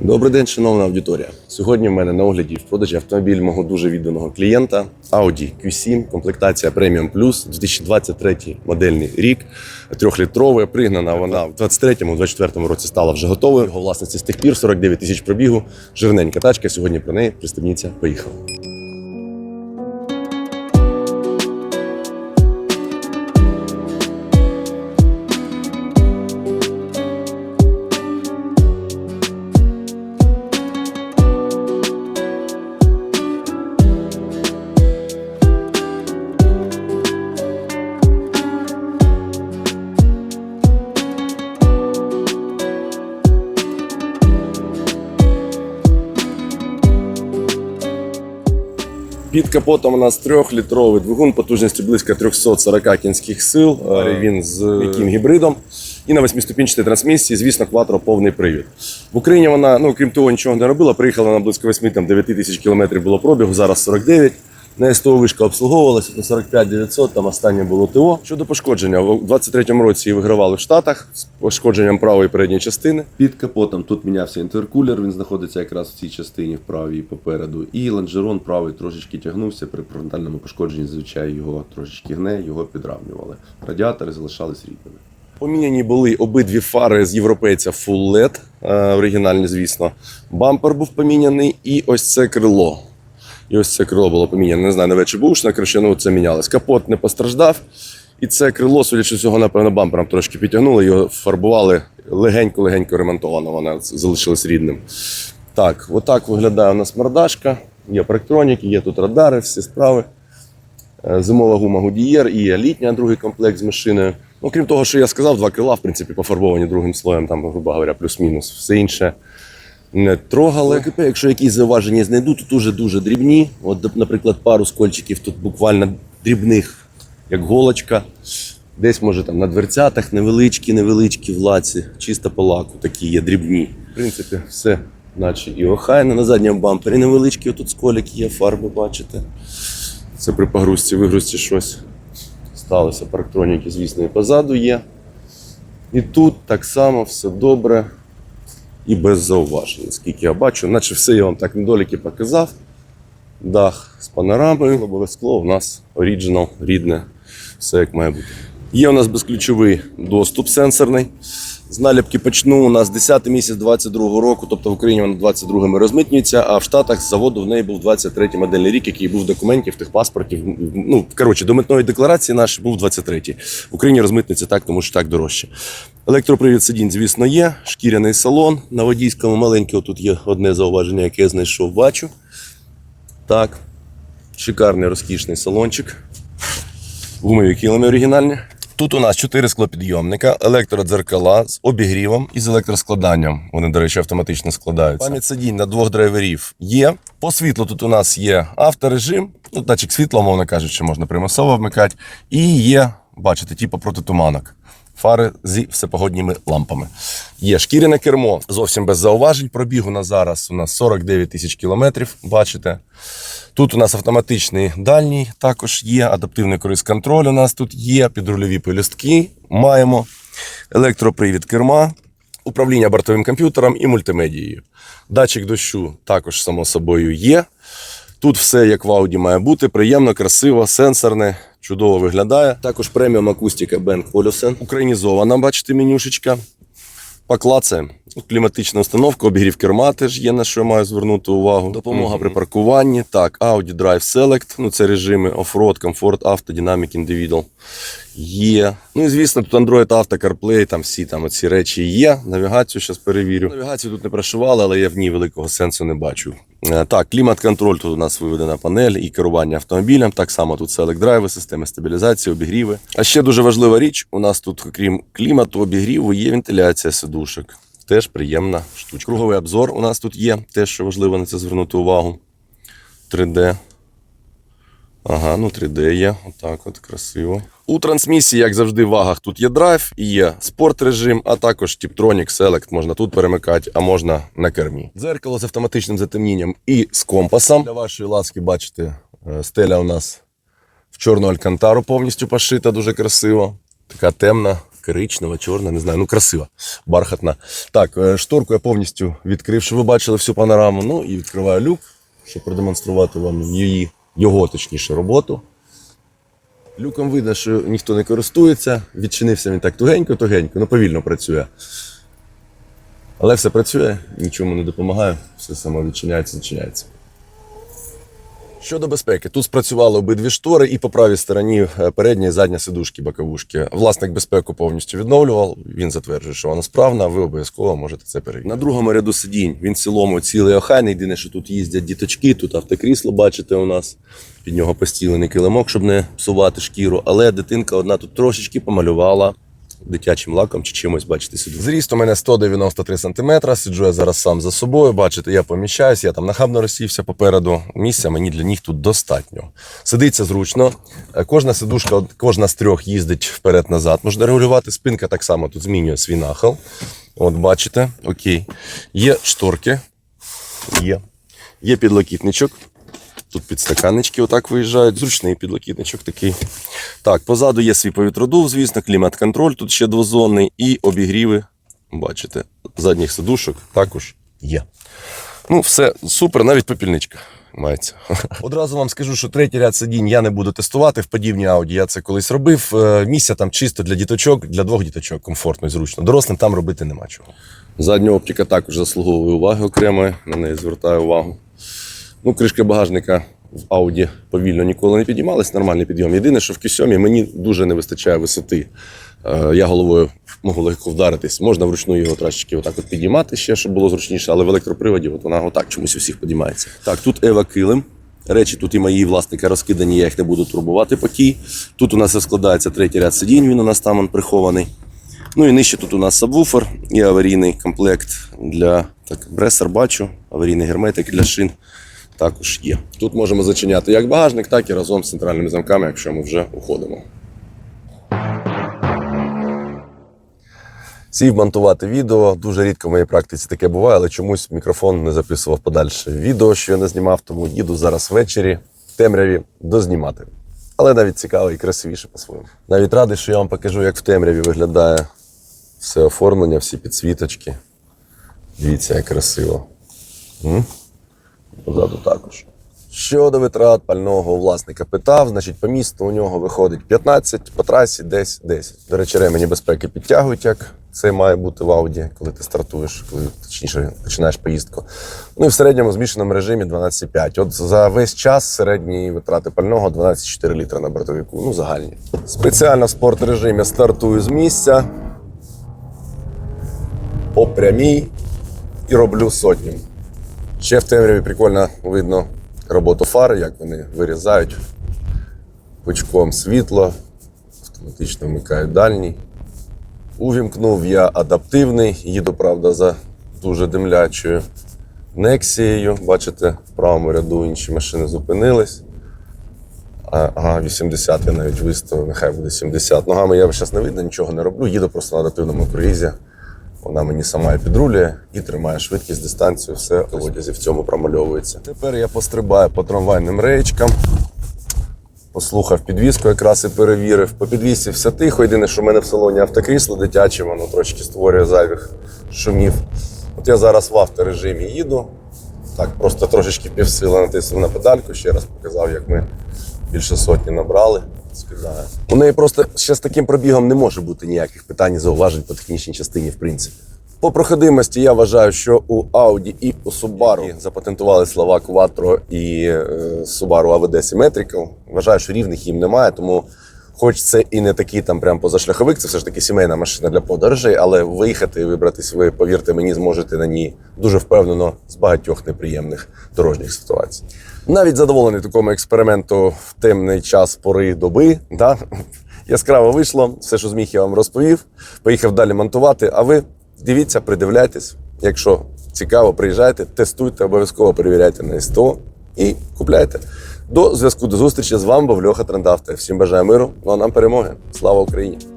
Добрий день, шановна аудиторія. Сьогодні в мене на огляді в продажі автомобіль мого дуже відданого клієнта Audi Q7, комплектація Premium Plus, 2023 модельний рік, трьохлітрове. Пригнана вона в 23-24 році стала вже готовою. Його власниці з тих пір 49 тисяч пробігу. Жирненька тачка. Сьогодні про неї пристебніться. Поїхали. Під капотом у нас трьохлітровий двигун потужністю близько 340 кінських сил. Е, Він з яким гібридом. І на восьмиступінчатій трансмісії, звісно, кватро повний привід. В Україні вона, ну крім того, нічого не робила. Приїхала на близько 8-9 тисяч кілометрів було пробігу, зараз 49. На СТО вишка обслуговувалася на 45 900, там останнє було ТО. Щодо пошкодження, у 23-му році вигравали в Штатах з пошкодженням правої передньої частини. Під капотом тут мінявся інтеркулер, він знаходиться якраз в цій частині в правій попереду. І лонжерон правий трошечки тягнувся при фронтальному пошкодженні, звичайно, його трошечки гне, його підравнювали. Радіатори залишались рідними. Поміняні були обидві фари з європейця Full LED, е, оригінальні, звісно. Бампер був поміняний, і ось це крило. І ось це крило було поміняне. Не знаю, навіть чи бушна, коротше, ну це мінялось. Капот не постраждав. І це крило, судячи з цього, напевно, бампером трошки підтягнули, його фарбували легенько-легенько ремонтовано, воно залишилось рідним. Так, отак виглядає у нас мордашка. Є парктроніки, є тут радари, всі справи. Е, Зимова гума Goodyear і літня другий комплект з машиною. Ну, крім того, що я сказав, два крила, в принципі, пофарбовані другим слоєм, там, грубо говоря, плюс-мінус. Все інше не трогали. КП, якщо якісь зауваження знайду, тут дуже дуже дрібні. От, наприклад, пару скольчиків тут буквально дрібних, як голочка. Десь, може, там на дверцятах невеличкі, невеличкі в лаці, чисто по лаку такі є дрібні. В принципі, все, наче і охайно. На задньому бампері невеличкі отут сколики є, фарби, бачите. Це при погрузці, вигрузці щось сталося. Парктроніки, звісно, і позаду є. І тут так само все добре і без зауважень, скільки я бачу, наче все я вам так недоліки показав. Дах з панорамою, лобове скло у нас оріджинал, рідне, все як має бути. Є у нас безключовий доступ сенсорний. З наліпки почну у нас 10 місяць 22 року, тобто в Україні вона 22-ми розмитнюється, а в Штатах з заводу в неї був 23-й модельний рік, який був в документі, в техпаспорті. Ну, коротше, до митної декларації наш був 23-й. В Україні розмитниться так, тому що так дорожче. Електропривід сидінь, звісно, є. Шкіряний салон. На водійському маленькому тут є одне зауваження, яке я знайшов, бачу. Так. Шикарний розкішний салончик. Гумові килими оригінальні. Тут у нас чотири склопідйомника, електродзеркала з обігрівом і з електроскладанням. Вони, до речі, автоматично складаються. Пам'ять сидінь на двох драйверів є. По світлу тут у нас є авторежим, ну, датчик світла, мовно кажучи, можна примусово вмикати. І є, бачите, типу протитуманок. Фари зі всепогодніми лампами. Є шкіряне кермо, зовсім без зауважень. Пробіг у нас зараз у нас 49 тисяч кілометрів, бачите. Тут у нас автоматичний дальній також є, адаптивний круїз контроль у нас тут є, підрульові пелюстки маємо, електропривід керма, управління бортовим комп'ютером і мультимедією. Датчик дощу також, само собою, є. Тут все як в Audi має бути, приємно, красиво, сенсорне, чудово виглядає. Також преміум акустика Bang Olufsen. Українізована, бачите, менюшечка. Поклацаємо. Кліматична установка, обігрів керма теж є, на що я маю звернути увагу. Допомога при паркуванні. Так, Audi Drive Select, ну це режими Offroad, Comfort, Auto, Dynamic, Individual. Є. Ну і звісно, тут Android Auto, CarPlay, там всі там ці речі є. Навігацію зараз перевірю. Навігацію тут не прошивали, але я в ній великого сенсу не бачу. Е, Так, клімат-контроль тут у нас виведена панель і керування автомобілем. Так само тут Select драйви, системи стабілізації, обігріви. А ще дуже важлива річ: у нас тут, крім клімату, обігріву, є вентиляція сидушок. Теж приємна штучка. Круговий обзор у нас тут є, теж що важливо на це звернути увагу. 3D. Ага, ну 3D є. Отак от красиво. У трансмісії, як завжди, в вагах тут є драйв, і є спорт режим, а також Tiptronic Select. Можна тут перемикати, а можна на кермі. Дзеркало з автоматичним затемнінням і з компасом. Для вашої ласки, бачите, е, стеля у нас в чорну алькантару повністю пошита, дуже красиво. Така темна, коричнева, чорна, не знаю, ну красива, бархатна. Так, е, шторку я повністю відкрив, щоб ви бачили всю панораму. Ну і відкриваю люк, щоб продемонструвати вам її, його точніше роботу. Люком видно, що ніхто не користується. Відчинився він так тугенько-тугенько, ну повільно працює. Але все працює, нічому не допомагає, все само відчиняється, відчиняється. Щодо безпеки, тут спрацювали обидві штори і по правій стороні е, передня і задня сидушки боковушки. Власник безпеку повністю відновлював. Він затверджує, що вона справна. Ви обов'язково можете це перевірити. На другому ряду сидінь він в цілому цілий охайний. Єдине, що тут їздять діточки, тут автокрісло, бачите, у нас під нього постілений килимок, щоб не псувати шкіру. Але дитинка одна тут трошечки помалювала дитячим лаком чи чимось, бачите, сюди. Зріст у мене 193 см, сиджу я зараз сам за собою. Бачите, я поміщаюсь, я там нахабно розсівся попереду. Місця мені для них тут достатньо. Сидиться зручно. Е, Кожна сидушка, кожна з трьох їздить вперед-назад. Можна регулювати. Спинка так само тут змінює свій нахил. От бачите, окей. Є шторки. Є. Є підлокітничок. Тут підстаканнички отак виїжджають. Зручний підлокітничок такий. Так, позаду є свій повітродув, звісно, клімат-контроль тут ще двозонний і обігріви. Бачите, задніх сидушок також є. Ну, все супер, навіть попільничка мається. Одразу вам скажу, що третій ряд сидінь я не буду тестувати в подібній ауді. Я це колись робив. Е, Місця там чисто для діточок, для двох діточок, комфортно і зручно. Дорослим там робити нема чого. Задня оптика також заслуговує уваги окремої, на неї звертаю увагу. Ну, кришка багажника в Audi повільно ніколи не підіймалась, нормальний підйом. Єдине, що в Q7 мені дуже не вистачає висоти. Е, Я головою можу легко вдаритись. Можна вручну його трошечки отак от підіймати ще, щоб було зручніше, але в електроприводі от вона отак чомусь у всіх підіймається. Так, тут Ева килим. Речі тут і мої власника розкидані, я їх не буду турбувати покій. Тут у нас складається третій ряд сидінь, він у нас там прихований. Ну і нижче тут у нас сабвуфер і аварійний комплект для так, бресер бачу, аварійний герметик для шин також є. Тут можемо зачиняти як багажник, так і разом з центральними замками, якщо ми вже уходимо. Сів монтувати відео. Дуже рідко в моїй практиці таке буває, але чомусь мікрофон не записував подальше відео, що я не знімав, тому їду зараз ввечері в темряві дознімати. Але навіть цікаво і красивіше по-своєму. Навіть радий, що я вам покажу, як в темряві виглядає все оформлення, всі підсвіточки. Дивіться, як красиво. М? Позаду також. Щодо витрат пального власника питав, значить, по місту у нього виходить 15, по трасі десь 10. До речі, ремені безпеки підтягують, як це має бути в Ауді, коли ти стартуєш, коли точніше починаєш поїздку. Ну і в середньому змішаному режимі 12,5. От за весь час середні витрати пального 12,4 літра на бортовику. Ну, загальні. Спеціально в спорт режимі стартую з місця по прямій і роблю сотню. Ще в темряві прикольно видно роботу фар, як вони вирізають пучком світло, автоматично вмикають дальній. Увімкнув я адаптивний, їду, правда, за дуже димлячою Нексією. Бачите, в правому ряду інші машини зупинились. Ага, 80 я навіть виставив, нехай буде 70. Ногами я зараз не видно, нічого не роблю. Їду просто на адаптивному круїзі. Вона мені сама і підрулює і тримає швидкість, дистанцію, все в одязі в цьому промальовується. Тепер я пострибаю по трамвайним рейчкам. Послухав підвіску, якраз і перевірив. По підвісці все тихо. Єдине, що в мене в салоні автокрісло дитяче, воно трошки створює зайвих шумів. От я зараз в авторежимі їду. Так, просто трошечки півсила натиснув на педальку, ще раз показав, як ми більше сотні набрали. Скидаю. У неї просто ще з таким пробігом не може бути ніяких питань і зауважень по технічній частині, в принципі. По проходимості я вважаю, що у Audi і у Subaru запатентували слова Quattro і е, Subaru AVD Symmetrical. Вважаю, що рівних їм немає, тому хоч це і не такий там прям позашляховик, це все ж таки сімейна машина для подорожей, але виїхати і вибратись ви, повірте мені, зможете на ній дуже впевнено з багатьох неприємних дорожніх ситуацій. Навіть задоволений такому експерименту в темний час пори доби. Да? Яскраво вийшло, все, що зміг, я вам розповів. Поїхав далі монтувати. А ви дивіться, придивляйтесь. Якщо цікаво, приїжджайте, тестуйте, обов'язково перевіряйте на СТО і купляйте. До зв'язку до зустрічі з вами був Льоха Трендавте. Всім бажаю миру, ну а нам перемоги. Слава Україні!